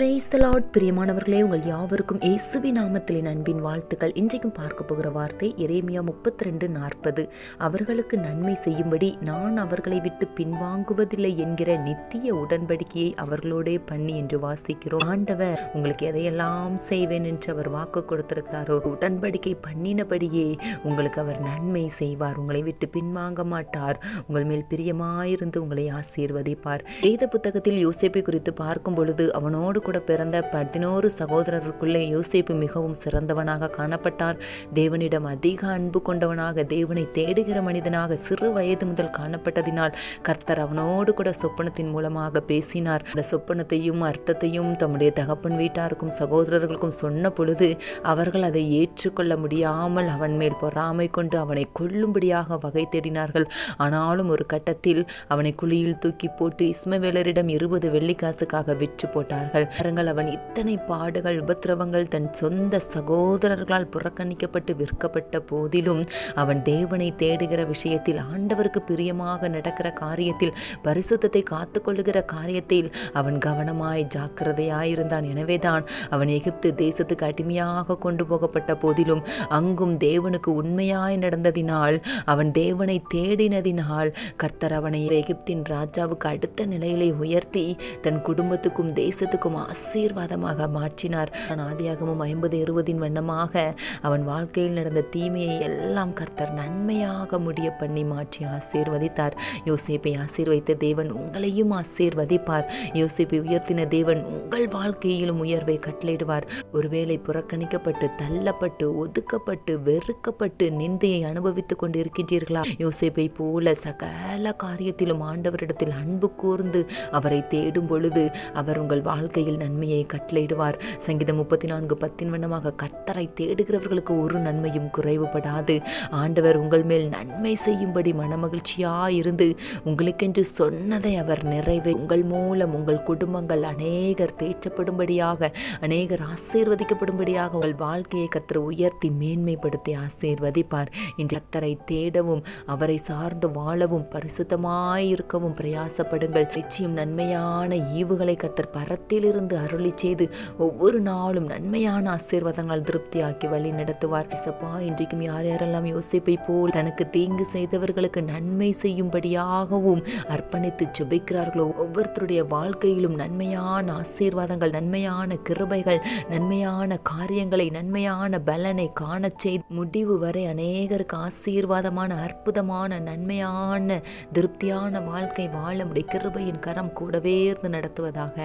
Praise the Lord பிரியமானவர்களே உங்கள் யாவருக்கும் இயேசுவி நாமத்திலே அன்பின் வாழ்த்துக்கள். இன்றைக்கும் பார்க்க போகிற வார்த்தை இறைமையா முப்பத்தி ரெண்டு நாற்பது. அவர்களுக்கு நன்மை செய்யும்படி நான் அவர்களை விட்டு பின்வாங்குவதில்லை என்கிற நித்திய உடன்படிக்கையை அவர்களோடே பண்ணி என்று வாசிக்கிறோம். ஆண்டவர் உங்களுக்கு எதையெல்லாம் செய்வேன் என்று அவர் வாக்கு கொடுத்திருக்கிறாரோ உடன்படிக்கை பண்ணினபடியே உங்களுக்கு அவர் நன்மை செய்வார். உங்களை விட்டு பின்வாங்க மாட்டார். உங்கள் மேல் பிரியமாயிருந்து உங்களை ஆசீர்வதிப்பார். வேத புத்தகத்தில் யோசிப்பை குறித்து பார்க்கும் பொழுது அவனோடு கூட பிறந்த பதினோரு சகோதரருக்குள்ளே யோசிப்பு மிகவும் சிறந்தவனாக காணப்பட்டான் தேவனிடம் அதிக அன்பு கொண்டவனாக தேவனை தேடுகிற மனிதனாக சிறு வயது முதல் காணப்பட்டதினால் கர்த்தர் அவனோடு கூட சொப்பனத்தின் மூலமாக பேசினார். அந்த சொப்பனத்தையும் அர்த்தத்தையும் தம்முடைய தகப்பன் வீட்டாருக்கும் சகோதரர்களுக்கும் சொன்ன பொழுது அவர்கள் அதை ஏற்றுக்கொள்ள முடியாமல் அவன் மேல் பொறாமை கொண்டு அவனை கொல்லும்படியாக வகை தேடினார்கள். ஆனாலும் ஒரு கட்டத்தில் அவனை குழியில் தூக்கி போட்டு இஸ்மவேலரிடம் இருபது வெள்ளிக்காசுக்காக விற்று போட்டார்கள். பாருங்கள் அவன் இத்தனை பாடுகள் உபத்திரவங்கள் தன் சொந்த சகோதரர்களால் புறக்கணிக்கப்பட்டு விற்கப்பட்ட போதிலும் அவன் தேவனை தேடுகிற விஷயத்தில் ஆண்டவருக்கு பிரியமாக நடக்கிற காரியத்தில் பரிசுத்தத்தை காத்துக்கொள்ளுகிற காரியத்தில் அவன் கவனமாய் ஜாக்கிரதையாயிருந்தான். எனவேதான் அவன் எகிப்து தேசத்துக்கு அடிமையாக கொண்டு போகப்பட்ட போதிலும் அங்கும் தேவனுக்கு உண்மையாய் நடந்ததினால் அவன் தேவனை தேடினதினால் கர்த்தர் அவனை எகிப்தின் ராஜாவுக்கு அடுத்த நிலையிலே உயர்த்தி தன் குடும்பத்துக்கும் தேசத்துக்கும் ஆசீர்வாதமாக மாற்றினார். நான் ஆதியாகமும் ஐம்பது இருபதின் வண்ணமாக அவன் வாழ்க்கையில் நடந்த தீமையை எல்லாம் கர்த்தர் நன்மையாக முடிய பண்ணி மாற்றி ஆசீர்வதித்தார். யோசிப்பை ஆசீர்வதித்த தேவன் உங்களையும் ஆசீர்வதிப்பார். யோசிப்பை உயர்த்தின தேவன் உங்கள் வாழ்க்கையிலும் உயர்வை கட்டளையிடுவார். ஒருவேளை புறக்கணிக்கப்பட்டு தள்ளப்பட்டு ஒதுக்கப்பட்டு வெறுக்கப்பட்டு நிந்தையை அனுபவித்துக் கொண்டு இருக்கின்றீர்களா போல சகல காரியத்திலும் ஆண்டவரிடத்தில் அன்பு கூர்ந்து அவரை தேடும் பொழுது அவர் உங்கள் வாழ்க்கையில் நன்மையை கட்டளையிடுவார். சங்கீதம் முப்பத்தி நான்கு பத்தின் வண்ணமாக கர்த்தரை தேடுகிறவர்களுக்கு ஒரு நன்மையும் குறைவுபடாது. ஆண்டவர் உங்கள் மேல் நன்மை செய்யும்படி மனமகிழ்ச்சியாயிருந்து உங்களுக்கென்று சொன்னதை அவர் நிறைவே உங்கள் மூலம் உங்கள் குடும்பங்கள் அநேகர் தேய்ச்சப்படும்படியாக அநேகர் ஆசீர்வதிக்கப்படும்படியாக உங்கள் வாழ்க்கையை கர்த்தர் உயர்த்தி மேன்மைப்படுத்தி ஆசீர்வதிப்பார். இன்று கர்த்தரை தேடவும் அவரை சார்ந்து வாழவும் பரிசுத்தமாயிருக்கவும் பிரயாசப்படுங்கள். நிச்சயம் நன்மையான ஈவுகளை கர்த்தர் பரத்திலிருந்து அருளி செய்து ஒவ்வொரு நாளும் நன்மையான ஆசீர்வாதங்கள் திருப்தியாக்கி வழி நடத்துவார் இசப்பா இன்றைக்கும் யார் யாரெல்லாம் யோசிப்பை போல் தனக்கு தீங்கு செய்தவர்களுக்கு நன்மை செய்யும்படியாகவும் அர்ப்பணித்து ஜெபிக்கிறார்களோ ஒவ்வொருத்தருடைய வாழ்க்கையிலும் நன்மையான ஆசீர்வாதங்கள் நன்மையான கிருபைகள் நன்மையான காரியங்களை நன்மையான பலனை காண செய்து முடிவு வரை அநேகருக்கு ஆசீர்வாதமான அற்புதமான நன்மையான திருப்தியான வாழ்க்கை வாழ முடிய கிருபையின் கரம் கூடவே இருந்து நடத்துவதாக.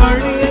வழியை